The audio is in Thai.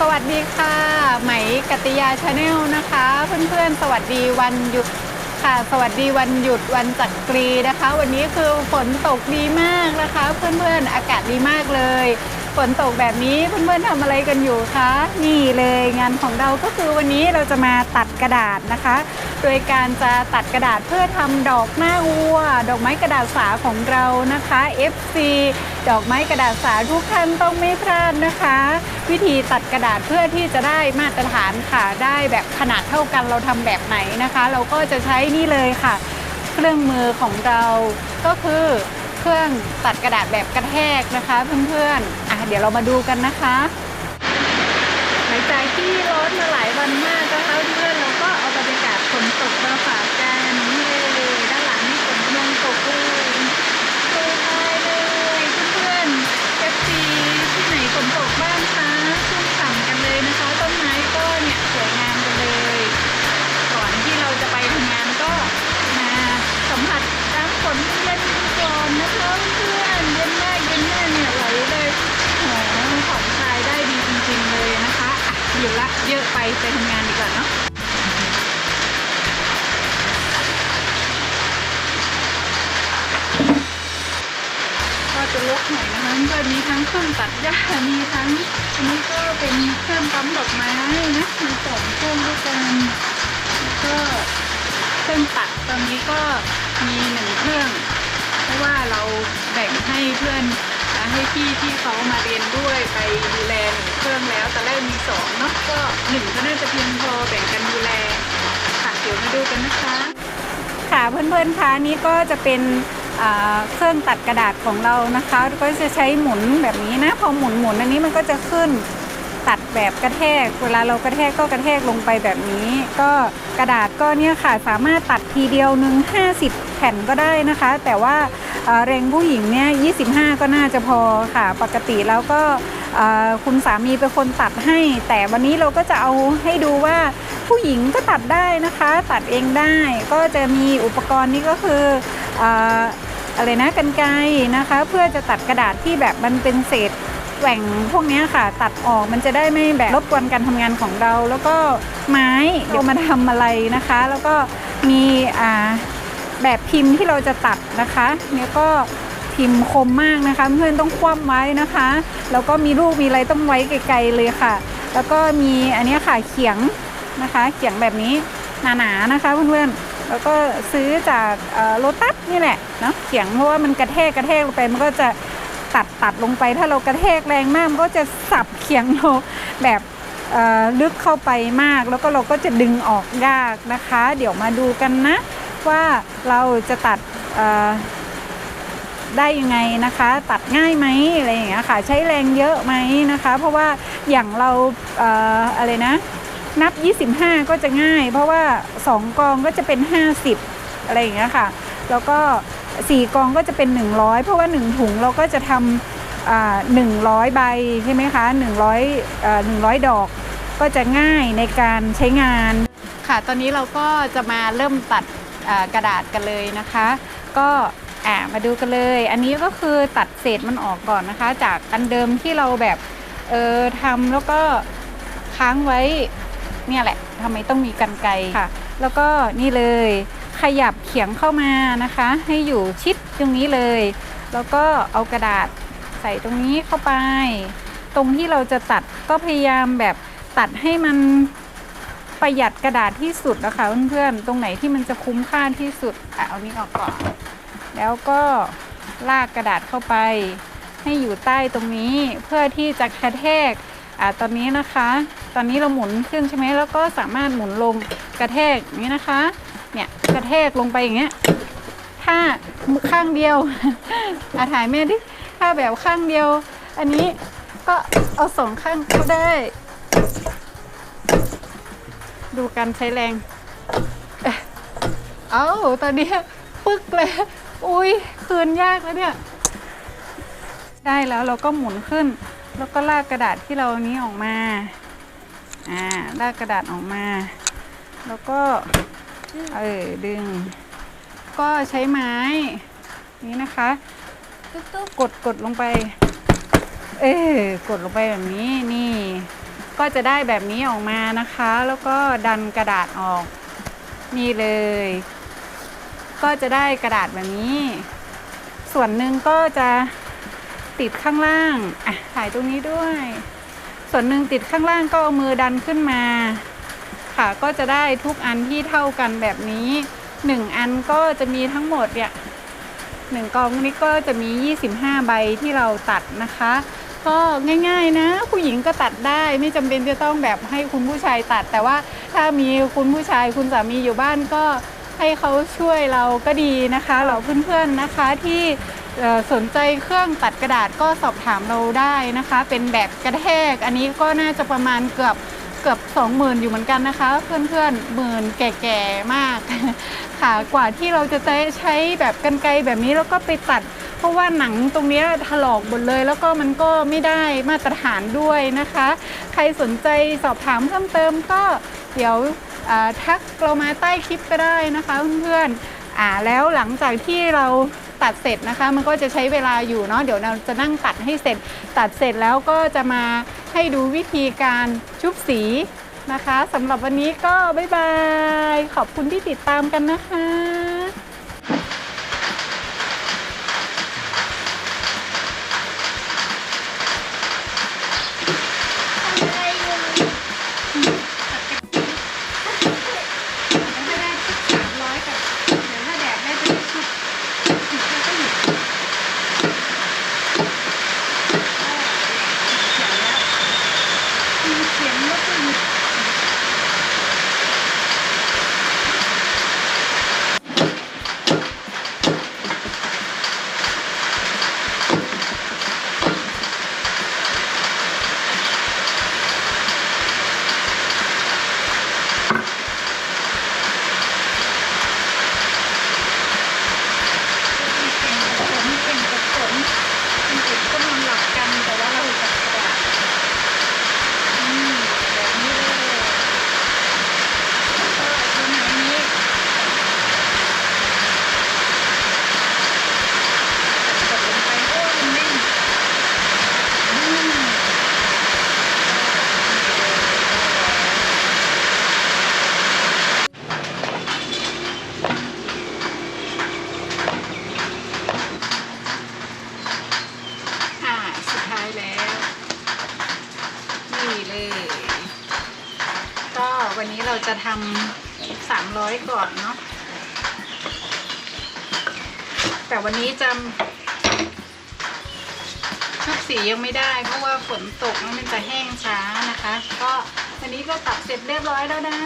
สวัสดีค่ะ ไหมกตติยาชาแนลนะคะ เพื่อนๆ สวัสดีวันหยุดค่ะ สวัสดีวันหยุดวันจักรีนะคะ วันนี้คือฝนตกดีมากนะคะ เพื่อนๆ อากาศดีมากเลย ฝนตกแบบนี้เพื่อนๆทำอะไรกันอยู่คะนี่เลยงานของเราก็คือวันนี้เราจะมาตัดกระดาษนะคะ โดยการจะตัดกระดาษเพื่อทำดอกหน้าวัว ดอกไม้กระดาษสาของเรานะคะ FC ดอกไม้กระดาษสาทุกท่านต้องไม่พลาดนะคะ วิธีตัดกระดาษเพื่อที่จะได้มาตรฐานค่ะ ได้แบบขนาดเท่ากันเราทำแบบไหนนะคะ เราก็จะใช้นี่เลยค่ะ เครื่องมือของเราก็คือเครื่องตัดกระดาษแบบกระแทกนะคะเพื่อนๆอะเดี๋ยวเรามาดูกันนะคะหลังจากที่ร้อนมาหลายวันมากนะคะเพื่อนเราก็เอาบรรยากาศฝนตกมาฝาก ไปทำงานดีกว่าเนาะก็จะลกหน่อยนะคะก็มีทั้งเครื่องตัดหญ้ามีทั้งอันนี้ก็เป็นเครื่องปั๊มดอกไม้นะมีสองเครื่องด้วยกันแล้วก็เครื่องตัดตอนนี้ก็มีหนึ่งเครื่อง เพราะว่าเราแบ่งให้เพื่อน ให้พี่ที่เขามาเรียนด้วยไปดูแลหนึ่งเครื่องแล้วแตอนแรกมีสองเนาะก็หนึ่งก็น่าจะเพียงพอแบ่งกันดูแลค่ะเดี๋ยวมาดูกันนะคะ ค่ะเพื่อนๆคะนี่ก็จะเป็นเครื่องตัดกระดาษของเรานะคะ ก็จะใช้หมุนแบบนี้นะ พอหมุนหมุนอันนี้มันก็จะขึ้นตัดแบบกระแทก เวลาเรากระแทกก็กระแทกลงไปแบบนี้ ก็กระดาษก็เนี่ยค่ะสามารถตัดทีเดียวหนึ่ง50 แผ่นก็ได้นะคะ แต่ว่า เอ่อแรงผู้หญิงเนี่ย25 ก็น่าจะพอค่ะ ปกติแล้วก็คุณสามีเป็นคนตัดให้ แต่วันนี้เราก็จะเอาให้ดูว่าผู้หญิงก็ตัดได้นะคะ ตัดเองได้ก็จะมีอุปกรณ์นี้ก็คืออะไรนะกันไกรนะคะ เพื่อจะตัดกระดาษที่แบบมันเป็นเศษแหว่งพวกนี้ค่ะ ตัดออกมันจะได้ไม่แบบรบกวนการทำงานของเรา แล้วก็ไม้เรามาทำอะไรนะคะ แล้วก็มีอ่า แบบพิมพ์ที่เราจะตัดนะคะเนี่ยก็พิมพ์คมมากนะคะ เพื่อนต้องคว่ำไว้นะคะ แล้วก็มีรูปมีอะไรต้องไว้ไกลๆเลยค่ะ แล้วก็มีอันนี้ค่ะเขียงนะคะ เขียงแบบนี้หนาๆนะคะเพื่อนๆแล้วก็ซื้อจากโลตัสนี่แหละเนาะเขียงเพราะว่ามันกระแทกกระแทกลงไปมันก็จะตัดตัดลงไป ถ้าเรากระแทกแรงมากมันก็จะสับเขียงเราแบบลึกเข้าไปมาก แล้วก็เราก็จะดึงออกยากนะคะ เดี๋ยวมาดูกันนะ ว่าเราจะตัดได้ยังไงนะคะ ตัดง่ายไหมอะไรอย่างเงี้ยค่ะใช้แรงเยอะไหมนะคะ เพราะว่าอย่างเราเอ่ออะไรนะ นับ 25 ก็จะง่าย เพราะว่า 2 กองก็จะเป็น 50 อะไรอย่างเงี้ยค่ะ แล้วก็ 4 กองก็จะเป็น 100 เพราะว่า 1 ถุงเราก็จะทำอ่า100ใบใช่ไหมคะ100เอ่อ100ดอกก็จะง่ายในการใช้งานค่ะ ตอนนี้เราก็จะมาเริ่มตัด กระดาษกันเลยนะคะ ก็อ่ามาดูกันเลย อันนี้ก็คือตัดเศษมันออกก่อนนะคะ จากอันเดิมที่เราแบบเออทำแล้วก็ค้างไว้เนี่ยแหละทำไมต้องมีกันไกค่ะ แล้วก็นี่เลยขยับเขียงเข้ามานะคะ ให้อยู่ชิดตรงนี้เลย แล้วก็เอากระดาษใส่ตรงนี้เข้าไป ตรงที่เราจะตัดก็พยายามแบบตัดให้มัน ประหยัดกระดาษที่สุดนะคะเพื่อนๆ ตรงไหนที่มันจะคุ้มค่าที่สุดอะเอานี้ออกก่อน แล้วก็ลากกระดาษเข้าไป ให้อยู่ใต้ตรงนี้เพื่อที่จะกระแทกอ่าตอนนี้นะคะ ตอนนี้เราหมุนขึ้นใช่ไหมแล้วก็สามารถหมุนลงกระแทกอย่างนี้นะคะ เนี่ยกระแทกลงไปอย่างเงี้ยถ้ามข้างเดียวอาถ่ายแม่ดิถ้าแบบข้างเดียว อันนี้ก็เอาสองข้างก็ได้ ดูการใช้แรง เอ๊ะเอาตอนนี้ปึ๊กเลย อุ้ยคืนยากแล้วเนี่ย ได้แล้วเราก็หมุนขึ้น แล้วก็ลากกระดาษที่เรานี้ออกมา อ่าลากกระดาษออกมา แล้วก็ เออดึง ก็ใช้ไม้ นี้นะคะตุ๊บตุ๊บกดกดลงไป เออกดลงไปแบบนี้นี่ ก็จะได้แบบนี้ออกมานะคะ แล้วก็ดันกระดาษออก นี่เลย ก็จะได้กระดาษแบบนี้ ส่วนหนึ่งก็จะติดข้างล่างอะถ่ายตรงนี้ด้วย ส่วนหนึ่งติดข้างล่างก็เอามือดันขึ้นมา ค่ะก็จะได้ทุกอันที่เท่ากันแบบนี้หนึ่งอันก็จะมีทั้งหมดเนี่ยหนึ่งกองนี้ก็จะมี 25 ใบที่เราตัดนะคะ ก็ง่าย ๆ นะ ผู้หญิงก็ตัดได้ไม่จำเป็นจะต้องแบบให้คุณผู้ชายตัด แต่ว่าถ้ามีคุณผู้ชายคุณสามีอยู่บ้านก็ให้เขาช่วยเราก็ดีนะคะเราเพื่อนๆนะคะที่สนใจเครื่องตัดกระดาษก็สอบถามเราได้นะคะ เป็นแบบกระแทก อันนี้ก็น่าจะประมาณเกือบเกือบ20,000อยู่เหมือนกันนะคะ เพื่อนๆหมื่นแก่ๆมาก ค่ะกว่าที่เราจะใช้แบบกันไกรแบบนี้แล้วก็ไปตัด เพราะว่าหนังตรงเนี้ยถลอกหมดเลย แล้วก็มันก็ไม่ได้มาตรฐานด้วยนะคะ ใครสนใจสอบถามเพิ่มเติมก็เดี๋ยวทักเรามาใต้คลิปก็ได้นะคะเพื่อนๆอ่าแล้วหลังจากที่เราตัดเสร็จนะคะ มันก็จะใช้เวลาอยู่เนาะเดี๋ยวเราจะนั่งตัดให้เสร็จ ตัดเสร็จแล้วก็จะมาให้ดูวิธีการชุบสี นะคะสำหรับวันนี้ก็บ๊ายบาย ขอบคุณที่ติดตามกันนะคะ อะไรอยู่ ถ้าได้ชุดสามร้อยกับเดี๋ยวถ้าแดดได้จะได้ชุดชุดแล้วก็หยุดมีเขียนแล้วก็หยุดมีเก่งกับฝนเก่งกับฝนเด็กก็นอนหลับกันแต่ว่าเราจับกระดาษอืมแบบนี้เลยแล้วก็ตัวไหนนี้กดลงไปโอ้ยมันแน่นอืม อ่าสุดท้ายแล้ว นี่เลย ก็ วันนี้เราจะทำสามร้อยก่อนเนาะแต่วันนี้จำชุบสียังไม่ได้ เพราะว่าฝนตกมันจะแห้งช้านะคะ ก็วันนี้ก็ตัดเสร็จเรียบร้อยแล้วนะ